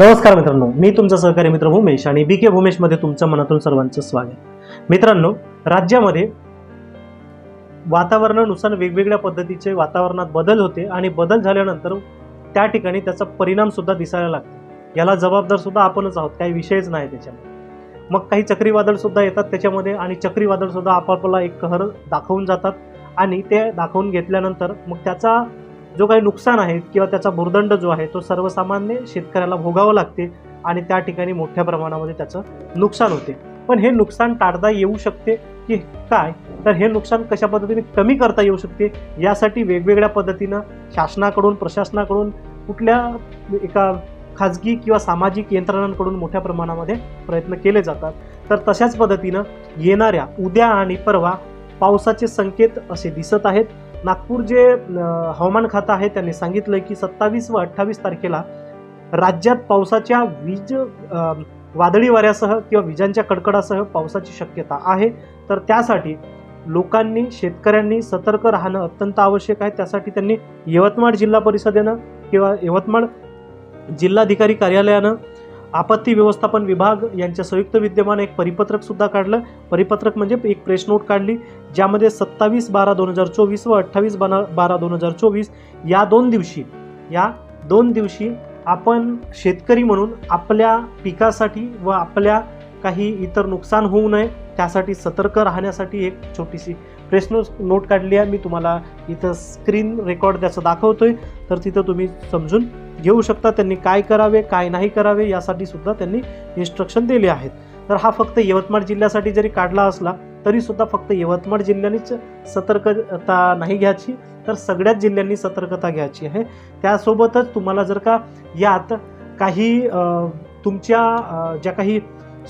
नमस्कार मित्रांनो मी तुमचा सहकारी मित्र भूमेश आणि बी के भूमेशमध्ये तुमचं मनातून सर्वांचं स्वागत. मित्रांनो राज्यामध्ये वातावरणानुसार वेगवेगळ्या पद्धतीचे वातावरणात बदल होते आणि बदल झाल्यानंतर त्या ठिकाणी त्याचा परिणाम सुद्धा दिसायला लागतो. याला जबाबदार सुद्धा आपणच आहोत काही विषयच नाही त्याच्यामध्ये. मग काही चक्रीवादळ सुद्धा येतात त्याच्यामध्ये आणि चक्रीवादळ सुद्धा आपापला एक कहर दाखवून जातात आणि ते दाखवून घेतल्यानंतर मग त्याचा जो काही नुकसान आहे किंवा त्याचा भुर्दंड जो आहे तो सर्वसामान्य शेतकऱ्याला भोगावं लागते आणि त्या ठिकाणी मोठ्या प्रमाणामध्ये त्याचं नुकसान होते. पण हे नुकसान टाळता येऊ शकते की काय? तर हे नुकसान कशा पद्धतीने कमी करता येऊ शकते? यासाठी वेगवेगळ्या पद्धतीनं शासनाकडून प्रशासनाकडून कुठल्या एका खाजगी किंवा सामाजिक यंत्रणांकडून मोठ्या प्रमाणामध्ये प्रयत्न केले जातात. तर तशाच पद्धतीनं येणाऱ्या उद्या आणि परवा पावसाचे संकेत असे दिसत आहेत. नागपूर जे हवामान खातं आहे त्यांनी सांगितलं की सत्तावीस व अठ्ठावीस तारखेला राज्यात पावसाच्या वीज वादळी वाऱ्यासह किंवा विजांच्या कडकडासह पावसाची शक्यता आहे. तर त्यासाठी लोकांनी शेतकऱ्यांनी सतर्क राहणं अत्यंत आवश्यक आहे. त्यासाठी त्यांनी यवतमाळ जिल्हा परिषदेनं किंवा यवतमाळ जिल्हाधिकारी कार्यालयानं आपत्ती व्यवस्थापन विभाग यांच्या संयुक्त विद्यमान एक परिपत्रक सुद्धा काढलं. परिपत्रक म्हणजे एक प्रेस नोट काढली. ज्यामध्ये सत्तावीस बारा दोन हजार चोवीस व अठ्ठावीस बारा बारा दोन हजार चोवीस या दोन दिवशी या दोन दिवशी आपण शेतकरी म्हणून आपल्या पिकासाठी व आपल्या काही इतर नुकसान होऊ नये त्यासाठी सतर्क राहण्यासाठी एक छोटीशी प्रेस नो नोट काढली आहे. मी तुम्हाला इथं स्क्रीन रेकॉर्ड त्याचं दाखवतोय. तर तिथं तुम्ही समजून घेऊ शकता त्यांनी काय करावे काय नाही करावे यासाठी सुद्धा त्यांनी इन्स्ट्रक्शन दिले आहेत. तर हा फक्त यवतमाळ जिल्ह्यासाठी जरी काढला असला तरी सुद्धा फक्त यवतमाळ जिल्ह्यानेच सतर्कता नाही घ्यायची तर सगळ्याच जिल्ह्यांनी सतर्कता घ्यायची आहे. त्यासोबतच तुम्हाला जर का यात काही तुमच्या ज्या काही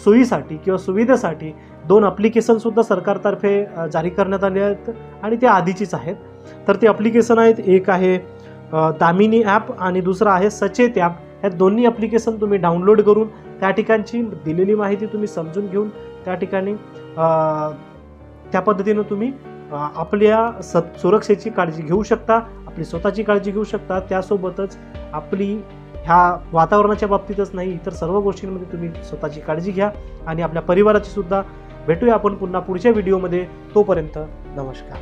सोयीसाठी किंवा सुविधेसाठी दोन ॲप्लिकेशनसुद्धा सरकारतर्फे जारी करण्यात आले आहेत आणि ते आधीचीच आहेत. तर ते ॲप्लिकेशन आहेत एक आहे दामिनी ॲप आणि दुसरं आहे सचेत ॲप. ह्या दोन्ही ॲप्लिकेशन तुम्ही डाउनलोड करून त्या ठिकाणची दिलेली माहिती तुम्ही समजून घेऊन त्या ठिकाणी त्या पद्धतीनं तुम्ही आपल्या स सुरक्षेची काळजी घेऊ शकता आपली स्वतःची काळजी घेऊ शकता. त्यासोबतच आपली ह्या वातावरणाच्या बाबतीतच नाही इतर सर्व गोष्टींमध्ये तुम्ही स्वतःची काळजी घ्या आणि आपल्या परिवाराची सुद्धा भेटूया आपण पुन्हा पुढच्या व्हिडिओमध्ये. तोपर्यंत नमस्कार.